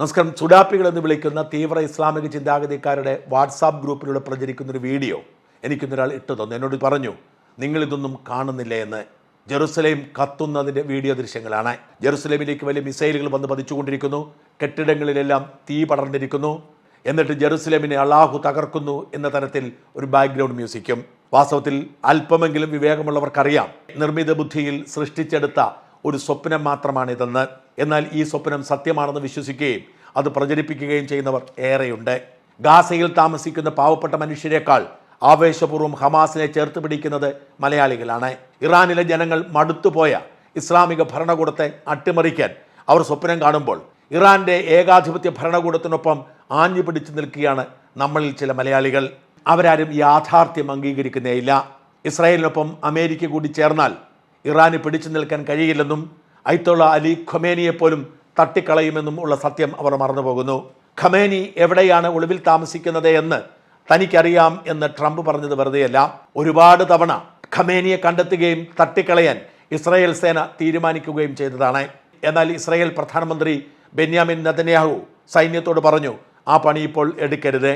നമസ്കാരം. ചുടാപ്പികൾ എന്ന് വിളിക്കുന്ന തീവ്ര ഇസ്ലാമിക ചിന്താഗതിക്കാരുടെ വാട്സാപ്പ് ഗ്രൂപ്പിലൂടെ പ്രചരിക്കുന്ന ഒരു വീഡിയോ എനിക്കിന്നൊരാൾ ഇട്ടു തന്നു. എന്നോട് പറഞ്ഞു നിങ്ങളിതൊന്നും കാണുന്നില്ല എന്ന്. ജെറുസലേം കത്തുന്നതിന്റെ വീഡിയോ ദൃശ്യങ്ങളാണ്. ജെറുസലേമിലേക്ക് വലിയ മിസൈലുകൾ വന്ന് പതിച്ചുകൊണ്ടിരിക്കുന്നു. കെട്ടിടങ്ങളിലെല്ലാം തീ പടർന്നിരിക്കുന്നു. എന്നിട്ട് ജെറുസലേമിനെ അള്ളാഹു തകർക്കുന്നു എന്ന തരത്തിൽ ഒരു ബാക്ക്ഗ്രൗണ്ട് മ്യൂസിക്കും. വാസ്തവത്തിൽ അല്പമെങ്കിലും വിവേകമുള്ളവർക്കറിയാം. നിർമ്മിത ബുദ്ധിയിൽ സൃഷ്ടിച്ചെടുത്ത ഒരു സ്വപ്നം മാത്രമാണിതെന്ന്. എന്നാൽ ഈ സ്വപ്നം സത്യമാണെന്ന് വിശ്വസിക്കുകയും അത് പ്രചരിപ്പിക്കുകയും ചെയ്യുന്നവർ ഏറെയുണ്ട്. ഗാസയിൽ താമസിക്കുന്ന പാവപ്പെട്ട മനുഷ്യരെക്കാൾ ആവേശപൂർവം ഹമാസിനെ ചേർത്ത് പിടിക്കുന്നത് മലയാളികളാണ്. ഇറാനിലെ ജനങ്ങൾ മടുത്തുപോയ ഇസ്ലാമിക ഭരണകൂടത്തെ അട്ടിമറിക്കാൻ അവർ സ്വപ്നം കാണുമ്പോൾ ഇറാന്റെ ഏകാധിപത്യ ഭരണകൂടത്തിനൊപ്പം ആഞ്ഞു പിടിച്ചു നിൽക്കുകയാണ് നമ്മളിൽ ചില മലയാളികൾ. അവരാരും യാഥാർത്ഥ്യം അംഗീകരിക്കുന്നേയില്ല. ഇസ്രായേലിനൊപ്പം അമേരിക്ക കൂടി ചേർന്നാൽ ഇറാന് പിടിച്ചു നിൽക്കാൻ കഴിയില്ലെന്നും ഐത്തോള അലി ഖൊമേനിയെപ്പോലും തട്ടിക്കളയുമെന്നും ഉള്ള സത്യം അവർ മറന്നുപോകുന്നു. ഖമേനി എവിടെയാണ് ഒളിവിൽ താമസിക്കുന്നത് എന്ന് തനിക്കറിയാം എന്ന് ട്രംപ് പറഞ്ഞത് വെറുതെയല്ല. ഒരുപാട് തവണ ഖമേനിയെ കണ്ടെത്തുകയും തട്ടിക്കളയാൻ ഇസ്രായേൽ സേന തീരുമാനിക്കുകയും ചെയ്തതാണ്. എന്നാൽ ഇസ്രായേൽ പ്രധാനമന്ത്രി ബെന്യാമിൻ നതന്യാഹു സൈന്യത്തോട് പറഞ്ഞു ആ പണി ഇപ്പോൾ എടുക്കരുത്.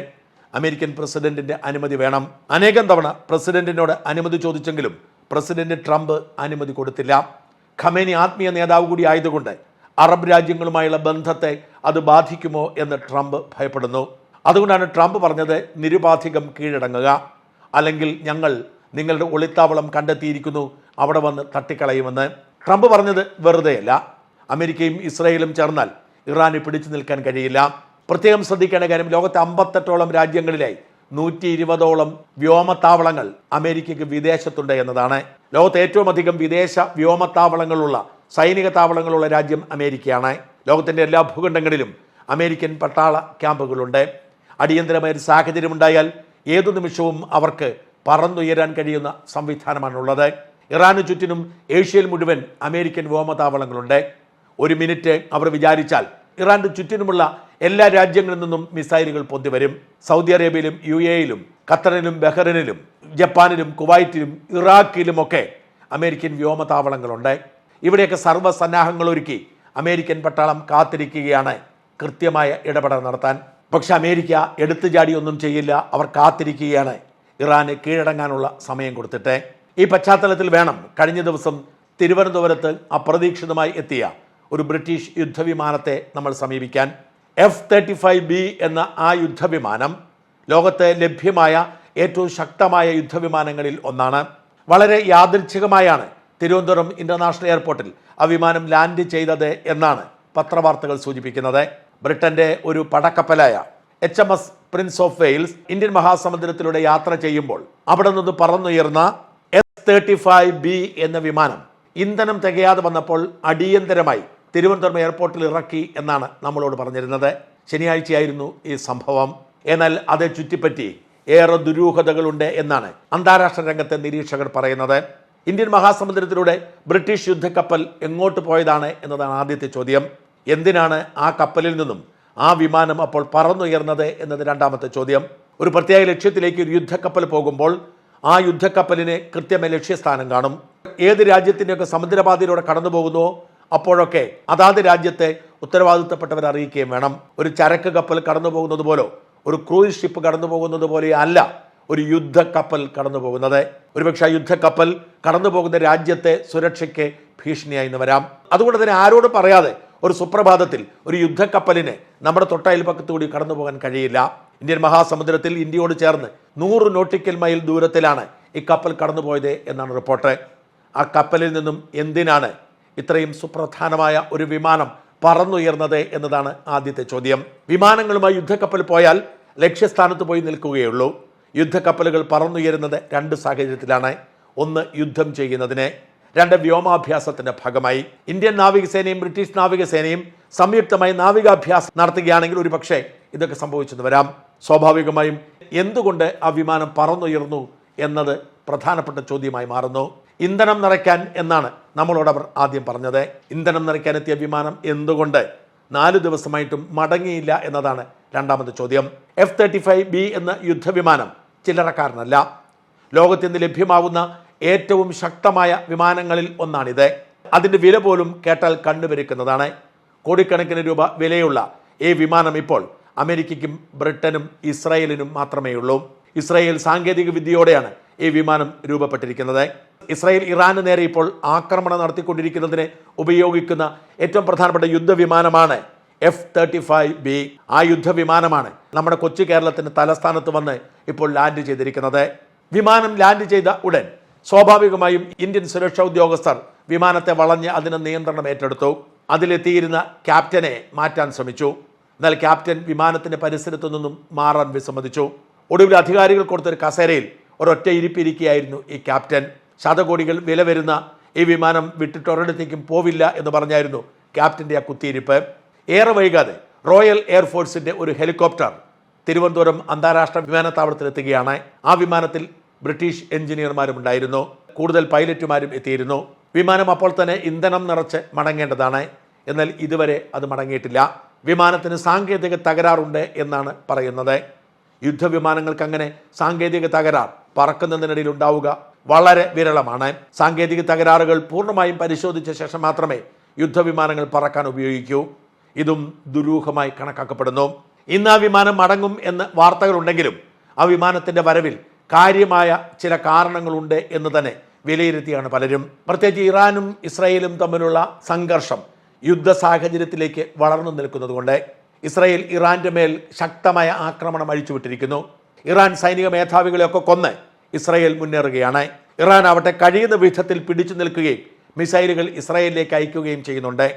അമേരിക്കൻ പ്രസിഡന്റിന്റെ അനുമതി വേണം. അനേകം തവണ പ്രസിഡന്റിനോട് അനുമതി ചോദിച്ചെങ്കിലും പ്രസിഡന്റ് ട്രംപ് അനുമതി കൊടുത്തില്ല. ഖമേനി ആത്മീയ നേതാവ് കൂടി ആയതുകൊണ്ട് അറബ് രാജ്യങ്ങളുമായുള്ള ബന്ധത്തെ അത് ബാധിക്കുമോ എന്ന് ട്രംപ് ഭയപ്പെടുന്നു. അതുകൊണ്ടാണ് ട്രംപ് പറഞ്ഞത് നിരുപാധികം കീഴടങ്ങുക. അല്ലെങ്കിൽ ഞങ്ങൾ നിങ്ങളുടെ ഒളിത്താവളം കണ്ടെത്തിയിരിക്കുന്നു അവിടെ വന്ന് തട്ടിക്കളയുമെന്ന്. ട്രംപ് പറഞ്ഞത് വെറുതെയല്ല. അമേരിക്കയും ഇസ്രായേലും ചേർന്നാൽ ഇറാന് പിടിച്ചു നിൽക്കാൻ കഴിയില്ല. പ്രത്യേകം ശ്രദ്ധിക്കേണ്ട കാര്യം ലോകത്തെ അമ്പത്തെട്ടോളം രാജ്യങ്ങളിലായി നൂറ്റി ഇരുപതോളം വ്യോമത്താവളങ്ങൾ അമേരിക്കയ്ക്ക് വിദേശത്തുണ്ട് എന്നതാണ്. ലോകത്ത് ഏറ്റവും അധികം വിദേശ വ്യോമത്താവളങ്ങളുള്ള സൈനിക താവളങ്ങളുള്ള രാജ്യം അമേരിക്കയാണ്. ലോകത്തിന്റെ എല്ലാ ഭൂഖണ്ഡങ്ങളിലും അമേരിക്കൻ പട്ടാള ക്യാമ്പുകളുണ്ട്. അടിയന്തരമായ ഒരു സാഹചര്യം ഉണ്ടായാൽ ഏതു നിമിഷവും അവർക്ക് പറന്നുയരാൻ കഴിയുന്ന സംവിധാനമാണുള്ളത്. ഇറാന് ചുറ്റിനും ഏഷ്യയിൽ മുഴുവൻ അമേരിക്കൻ വ്യോമതാവളങ്ങളുണ്ട് ഒരു മിനിറ്റ് അവർ വിചാരിച്ചാൽ ഇറാന്റെ ചുറ്റിനുമുള്ള എല്ലാ രാജ്യങ്ങളിൽ നിന്നും മിസൈലുകൾ പൊന്തിവരും. സൗദി അറേബ്യയിലും യു എയിലും ഖത്തറിലും ബഹ്റിനിലും ജപ്പാനിലും കുവൈറ്റിലും ഇറാഖിലുമൊക്കെ അമേരിക്കൻ വ്യോമതാവളങ്ങളുണ്ട്. ഇവിടെയൊക്കെ സർവസന്നാഹങ്ങൾ ഒരുക്കി അമേരിക്കൻ പട്ടാളം കാത്തിരിക്കുകയാണ്. കൃത്യമായ ഇടപെടൽ നടത്താൻ. പക്ഷെ അമേരിക്ക എടുത്തു ചാടിയൊന്നും ചെയ്യില്ല. അവർ കാത്തിരിക്കുകയാണ്. ഇറാന് കീഴടങ്ങാനുള്ള സമയം കൊടുത്തിട്ട്. ഈ പശ്ചാത്തലത്തിൽ വേണം കഴിഞ്ഞ ദിവസം തിരുവനന്തപുരത്ത് അപ്രതീക്ഷിതമായി എത്തിയ ഒരു ബ്രിട്ടീഷ് യുദ്ധവിമാനത്തെ നമ്മൾ സമീപിക്കാൻ. എഫ് തേർട്ടി ഫൈവ് ബി എന്ന ആ യുദ്ധവിമാനം ലോകത്തെ ലഭ്യമായ ഏറ്റവും ശക്തമായ യുദ്ധവിമാനങ്ങളിൽ ഒന്നാണ്. വളരെ യാദൃച്ഛികമായാണ് തിരുവനന്തപുരം ഇന്റർനാഷണൽ എയർപോർട്ടിൽ ആ വിമാനം ലാൻഡ് ചെയ്തത് എന്നാണ് പത്രവാർത്തകൾ സൂചിപ്പിക്കുന്നത്. ബ്രിട്ടന്റെ ഒരു പടക്കപ്പലായ H M S prince of Wales Indian മഹാസമുദ്രത്തിലൂടെ യാത്ര ചെയ്യുമ്പോൾ അവിടെ നിന്ന് പറന്നുയർന്ന എസ് തേർട്ടി ഫൈവ് ബി എന്ന വിമാനം ഇന്ധനം തികയാതെ വന്നപ്പോൾ അടിയന്തരമായി തിരുവനന്തപുരം എയർപോർട്ടിൽ ഇറക്കി എന്നാണ് നമ്മളോട് പറഞ്ഞിരുന്നത്. ശനിയാഴ്ചയായിരുന്നു ഈ സംഭവം. എന്നാൽ അതേ ചുറ്റിപ്പറ്റി ഏറെ ദുരൂഹതകളുണ്ട് എന്നാണ് അന്താരാഷ്ട്ര രംഗത്തെ നിരീക്ഷകർ പറയുന്നത്. ഇന്ത്യൻ മഹാസമുദ്രത്തിലൂടെ ബ്രിട്ടീഷ് യുദ്ധക്കപ്പൽ എങ്ങോട്ട് പോയതാണ് എന്നതാണ് ആദ്യത്തെ ചോദ്യം. എന്തിനാണ് ആ കപ്പലിൽ നിന്നും ആ വിമാനം അപ്പോൾ പറന്നുയർന്നത് എന്നത് രണ്ടാമത്തെ ചോദ്യം. ഒരു പ്രത്യേക ലക്ഷ്യത്തിലേക്ക് ഒരു യുദ്ധക്കപ്പൽ പോകുമ്പോൾ ആ യുദ്ധക്കപ്പലിന് കൃത്യമായ ലക്ഷ്യസ്ഥാനം കാണും. ഏത് രാജ്യത്തിന്റെയൊക്കെ സമുദ്രപാതയിലൂടെ കടന്നു പോകുന്നുവോ അപ്പോഴൊക്കെ അതാത് രാജ്യത്തെ ഉത്തരവാദിത്തപ്പെട്ടവർ അറിയിക്കുകയും വേണം. ഒരു ചരക്ക് കപ്പൽ കടന്നു പോകുന്നത് പോലോ ഒരു ക്രൂയിസ് ഷിപ്പ് കടന്നു പോകുന്നത് പോലെ അല്ല ഒരു യുദ്ധക്കപ്പൽ കടന്നു പോകുന്നത്. ഒരുപക്ഷെ ആ യുദ്ധക്കപ്പൽ കടന്നു പോകുന്ന രാജ്യത്തെ സുരക്ഷയ്ക്ക് ഭീഷണിയായി എന്ന് വരാം. അതുകൊണ്ട് തന്നെ ആരോട് പറയാതെ ഒരു സുപ്രഭാതത്തിൽ ഒരു യുദ്ധക്കപ്പലിന് നമ്മുടെ തൊട്ടയൽപ്പക്കത്തു കൂടി കടന്നു പോകാൻ കഴിയില്ല. ഇന്ത്യൻ മഹാസമുദ്രത്തിൽ ഇന്ത്യയോട് ചേർന്ന് നൂറ് നോട്ടിക്കൽ മൈൽ ദൂരത്തിലാണ് ഈ കപ്പൽ കടന്നുപോയത് എന്നാണ് റിപ്പോർട്ട്. ആ കപ്പലിൽ നിന്നും എന്തിനാണ് ഇത്രയും സുപ്രധാനമായ ഒരു വിമാനം പറന്നുയർന്നത് എന്നതാണ് ആദ്യത്തെ ചോദ്യം. വിമാനങ്ങളുമായി യുദ്ധക്കപ്പൽ പോയാൽ ലക്ഷ്യസ്ഥാനത്ത് പോയി നിൽക്കുകയുള്ളൂ. യുദ്ധക്കപ്പലുകൾ പറന്നുയരുന്നത് രണ്ട് സാഹചര്യത്തിലാണ്. ഒന്ന് യുദ്ധം ചെയ്യുന്നതിന് രണ്ട് വ്യോമാഭ്യാസത്തിന്റെ ഭാഗമായി. ഇന്ത്യൻ നാവികസേനയും ബ്രിട്ടീഷ് നാവികസേനയും സംയുക്തമായി നാവികാഭ്യാസം നടത്തുകയാണെങ്കിൽ ഒരു പക്ഷേ ഇതൊക്കെ സംഭവിച്ചെന്ന് വരാം. സ്വാഭാവികമായും എന്തുകൊണ്ട് ആ വിമാനം പറന്നുയർന്നു എന്നത് പ്രധാനപ്പെട്ട ചോദ്യമായി മാറുന്നു. ഇന്ധനം നിറയ്ക്കാൻ എന്നാണ് നമ്മളോട് അവർ ആദ്യം പറഞ്ഞത്. ഇന്ധനം നിറയ്ക്കാൻ എത്തിയ വിമാനം എന്തുകൊണ്ട്? നാല് ദിവസമായിട്ടും മടങ്ങിയില്ല എന്നതാണ് രണ്ടാമത്തെ ചോദ്യം. എഫ് തേർട്ടി ഫൈവ് ബി എന്ന യുദ്ധവിമാനം ചില്ലറക്കാരനല്ല. ലോകത്ത് ഇന്ന് ലഭ്യമാവുന്ന ഏറ്റവും ശക്തമായ വിമാനങ്ങളിൽ ഒന്നാണിത്. അതിന്റെ വില പോലും കേട്ടാൽ കണ്ണുപെരുക്കുന്നതാണ്. കോടിക്കണക്കിന് രൂപ വിലയുള്ള ഈ വിമാനം ഇപ്പോൾ അമേരിക്കയ്ക്കും ബ്രിട്ടനും ഇസ്രായേലിനും മാത്രമേ ഉള്ളൂ ഇസ്രായേൽ സാങ്കേതിക വിദ്യയോടെയാണ് ഈ വിമാനം രൂപപ്പെട്ടിരിക്കുന്നത്. ഇസ്രായേൽ ഇറാന് നേരെ ഇപ്പോൾ ആക്രമണം നടത്തിക്കൊണ്ടിരിക്കുന്നതിന് ഉപയോഗിക്കുന്ന ഏറ്റവും പ്രധാനപ്പെട്ട യുദ്ധവിമാനമാണ് എഫ് തേർട്ടി ഫൈവ് ബി. ആ യുദ്ധവിമാനമാണ് നമ്മുടെ കൊച്ചു കേരളത്തിന്റെ തലസ്ഥാനത്ത് വന്ന് ഇപ്പോൾ ലാൻഡ് ചെയ്തിരിക്കുന്നത്. വിമാനം ലാൻഡ് ചെയ്ത ഉടൻ സ്വാഭാവികമായും ഇന്ത്യൻ സുരക്ഷാ ഉദ്യോഗസ്ഥർ വിമാനത്തെ വളഞ്ഞ് അതിന് നിയന്ത്രണം ഏറ്റെടുത്തു. അതിലെത്തിയിരുന്ന ക്യാപ്റ്റനെ മാറ്റാൻ ശ്രമിച്ചു. എന്നാൽ ക്യാപ്റ്റൻ വിമാനത്തിന്റെ പരിസരത്തു നിന്നും മാറാൻ വിസമ്മതിച്ചു. ഒടുവിൽ അധികാരികൾ കൊടുത്തൊരു കസേരയിൽ ഒരൊറ്റ ഇരിപ്പിരിക്കുകയായിരുന്നു ഈ ക്യാപ്റ്റൻ. ശതകോടികൾ വില വരുന്ന ഈ വിമാനം വിട്ടിട്ട് ഒരിടത്തേക്കും പോവില്ല എന്ന് പറഞ്ഞായിരുന്നു ക്യാപ്റ്റന്റെ ആ കുത്തിയിരിപ്പ്. ഏറെ വൈകാതെ റോയൽ എയർഫോഴ്സിന്റെ ഒരു ഹെലികോപ്റ്റർ തിരുവനന്തപുരം അന്താരാഷ്ട്ര വിമാനത്താവളത്തിലെത്തുകയാണ്. ആ വിമാനത്തിൽ ബ്രിട്ടീഷ് എഞ്ചിനീയർമാരും ഉണ്ടായിരുന്നു. കൂടുതൽ പൈലറ്റുമാരും എത്തിയിരുന്നു. വിമാനം അപ്പോൾ തന്നെ ഇന്ധനം നിറച്ച് മടങ്ങേണ്ടതാണ്. എന്നാൽ ഇതുവരെ അത് മടങ്ങിയിട്ടില്ല. വിമാനത്തിന് സാങ്കേതിക തകരാറുണ്ട് എന്നാണ് പറയുന്നത്. യുദ്ധവിമാനങ്ങൾക്ക് അങ്ങനെ സാങ്കേതിക തകരാർ പറക്കുന്നതിനിടയിൽ ഉണ്ടാവുക വളരെ വിരളമാണ്. സാങ്കേതിക തകരാറുകൾ പൂർണമായും പരിശോധിച്ച ശേഷം മാത്രമേ യുദ്ധവിമാനങ്ങൾ പറക്കാൻ ഉപയോഗിക്കൂ. ഇതും ദുരൂഹമായി കണക്കാക്കപ്പെടുന്നു. ഇന്ന് ആ വിമാനം മടങ്ങും എന്ന് വാർത്തകളുണ്ടെങ്കിലും ആ വിമാനത്തിന്റെ വരവിൽ കാര്യമായ ചില കാരണങ്ങളുണ്ട് എന്ന് തന്നെ വിലയിരുത്തിയാണ് പലരും. പ്രത്യേകിച്ച് ഇറാനും ഇസ്രയേലും തമ്മിലുള്ള സംഘർഷം യുദ്ധ സാഹചര്യത്തിലേക്ക് വളർന്നു നിൽക്കുന്നതുകൊണ്ട് ഇസ്രയേൽ ഇറാന്റെ മേൽ ശക്തമായ ആക്രമണം അഴിച്ചുവിട്ടിരിക്കുന്നു. ഇറാൻ സൈനിക മേധാവികളെയൊക്കെ കൊന്ന് ഇസ്രായേൽ മുന്നേറുകയാണ്. ഇറാൻ ആവട്ടെ കഴിയുന്ന വിധത്തിൽ പിടിച്ചു നിൽക്കുകയും മിസൈലുകൾ ഇസ്രായേലിലേക്ക് അയക്കുകയും ചെയ്യുന്നുണ്ട്.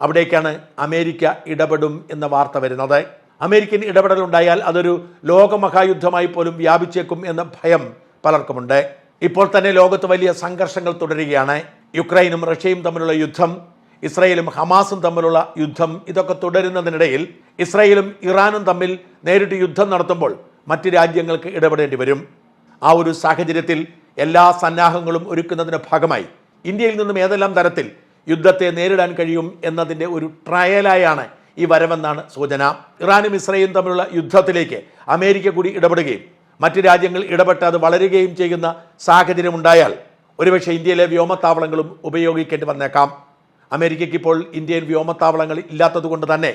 അവിടേക്കാണ് അമേരിക്ക ഇടപെടും എന്ന വാർത്ത വരുന്നത്. അമേരിക്കൻ ഇടപെടലുണ്ടായാൽ അതൊരു ലോകമഹായുദ്ധമായി പോലും വ്യാപിച്ചേക്കും എന്ന ഭയം പലർക്കുമുണ്ട്. ഇപ്പോൾ തന്നെ ലോകത്ത് വലിയ സംഘർഷങ്ങൾ തുടരുകയാണ്. യുക്രൈനും റഷ്യയും തമ്മിലുള്ള യുദ്ധം ഇസ്രയേലും ഹമാസും തമ്മിലുള്ള യുദ്ധം ഇതൊക്കെ തുടരുന്നതിനിടയിൽ ഇസ്രയേലും ഇറാനും തമ്മിൽ നേരിട്ട് യുദ്ധം നടത്തുമ്പോൾ മറ്റ് രാജ്യങ്ങൾക്ക് ഇടപെടേണ്ടി വരും. ആ ഒരു സാഹചര്യത്തിൽ എല്ലാ സന്നാഹങ്ങളും ഒരുക്കുന്നതിന്റെ ഭാഗമായി ഇന്ത്യയിൽ നിന്നും ഏതെല്ലാം തരത്തിൽ യുദ്ധത്തെ നേരിടാൻ കഴിയും എന്നതിന്റെ ഒരു ട്രയലായാണ് ഈ വരവെന്നാണ് സൂചന. ഇറാനും ഇസ്രയേലും തമ്മിലുള്ള യുദ്ധത്തിലേക്ക് അമേരിക്ക കൂടി ഇടപെടുകയും മറ്റ് രാജ്യങ്ങൾ ഇടപെട്ട് അത് വളരുകയും ചെയ്യുന്ന സാഹചര്യമുണ്ടായാൽ ഒരുപക്ഷെ ഇന്ത്യയിലെ വ്യോമത്താവളങ്ങളും ഉപയോഗിക്കേണ്ടി വന്നേക്കാം. അമേരിക്കയ്ക്ക് ഇപ്പോൾ ഇന്ത്യൻ വ്യോമത്താവളങ്ങൾ ഇല്ലാത്തതുകൊണ്ട് തന്നെ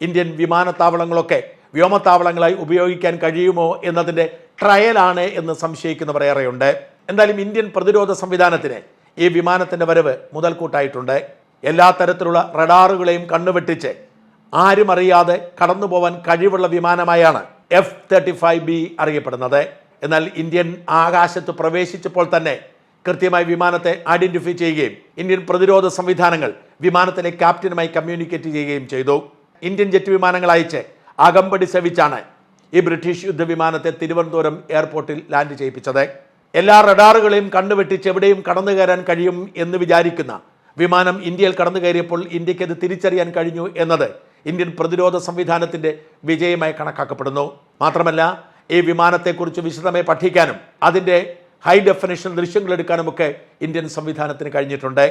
ഇന്ത്യൻ വിമാനത്താവളങ്ങളൊക്കെ വ്യോമത്താവളങ്ങളായി ഉപയോഗിക്കാൻ കഴിയുമോ എന്നതിന്റെ ട്രയലാണ് എന്ന് സംശയിക്കുന്നവർ ഏറെയുണ്ട്. എന്തായാലും ഇന്ത്യൻ പ്രതിരോധ സംവിധാനത്തിന് ഈ വിമാനത്തിന്റെ വരവ് മുതൽക്കൂട്ടായിട്ടുണ്ട്. എല്ലാ തരത്തിലുള്ള റഡാറുകളെയും കണ്ണുവെട്ടിച്ച് ആരും അറിയാതെ കടന്നു പോവാൻ കഴിവുള്ള വിമാനമായാണ് എഫ് തേർട്ടി ഫൈവ് ബി അറിയപ്പെടുന്നത്. എന്നാൽ ഇന്ത്യൻ ആകാശത്ത് പ്രവേശിച്ചപ്പോൾ തന്നെ കൃത്യമായി വിമാനത്തെ ഐഡന്റിഫൈ ചെയ്യുകയും ഇന്ത്യൻ പ്രതിരോധ സംവിധാനങ്ങൾ വിമാനത്തിലെ ക്യാപ്റ്റനുമായി കമ്മ്യൂണിക്കേറ്റ് ചെയ്യുകയും ചെയ്തു. ഇന്ത്യൻ ജെറ്റ് വിമാനങ്ങൾ അയച്ച് അകമ്പടി സേവിച്ചാണ് ഈ ബ്രിട്ടീഷ് യുദ്ധവിമാനത്തെ തിരുവനന്തപുരം എയർപോർട്ടിൽ ലാൻഡ് ചെയ്യിപ്പിച്ചത്. എല്ലാ റഡാറുകളെയും കണ്ണുവെട്ടിച്ച് എവിടെയും കടന്നു കയറാൻ കഴിയും എന്ന് വിചാരിക്കുന്ന വിമാനം ഇന്ത്യയിൽ കടന്നു കയറിയപ്പോൾ ഇന്ത്യയ്ക്ക് അത് തിരിച്ചറിയാൻ കഴിഞ്ഞു എന്നത് ഇന്ത്യൻ പ്രതിരോധ സംവിധാനത്തിന്റെ വിജയമായി കണക്കാക്കപ്പെടുന്നു. മാത്രമല്ല ഈ വിമാനത്തെക്കുറിച്ച് വിശദമായി പഠിക്കാനും അതിന്റെ ഹൈ ഡെഫിനേഷൻ ദൃശ്യങ്ങൾ എടുക്കാനുമൊക്കെ ഇന്ത്യൻ സംവിധാനത്തിന് കഴിഞ്ഞിട്ടുണ്ട്.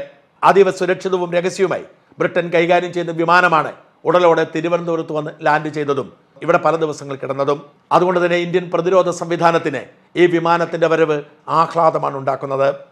അതീവ സുരക്ഷിതവും രഹസ്യവുമായി ബ്രിട്ടൻ കൈകാര്യം ചെയ്യുന്ന വിമാനമാണ് ഉടലോടെ തിരുവനന്തപുരത്ത് വന്ന് ലാൻഡ് ചെയ്തതും ഇവിടെ പല ദിവസങ്ങൾ കിടന്നതും അതുകൊണ്ട് തന്നെ ഇന്ത്യൻ പ്രതിരോധ സംവിധാനത്തിന് ഈ വിമാനത്തിന്റെ വരവ് ആഹ്ലാദമാണ് ഉണ്ടാക്കുന്നത്.